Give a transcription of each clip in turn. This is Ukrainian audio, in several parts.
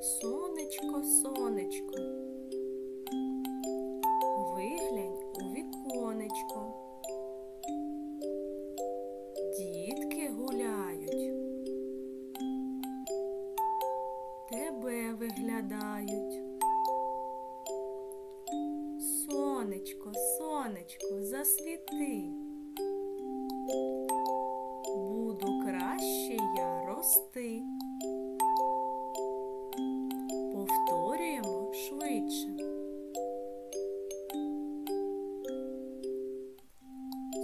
сонечко, сонечко. Виглянь у віконечко. Дітки гуляють. Тебе виглядають. Сонечко, сонечко, засвіти. Буду краще я рости.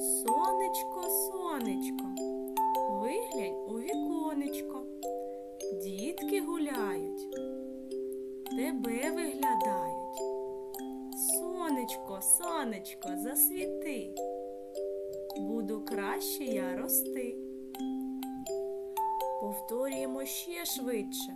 Сонечко, сонечко, виглянь у віконечко. Дітки гуляють, тебе виглядають. Сонечко, сонечко, засвіти. Буду краще я рости. Повторюємо ще швидше.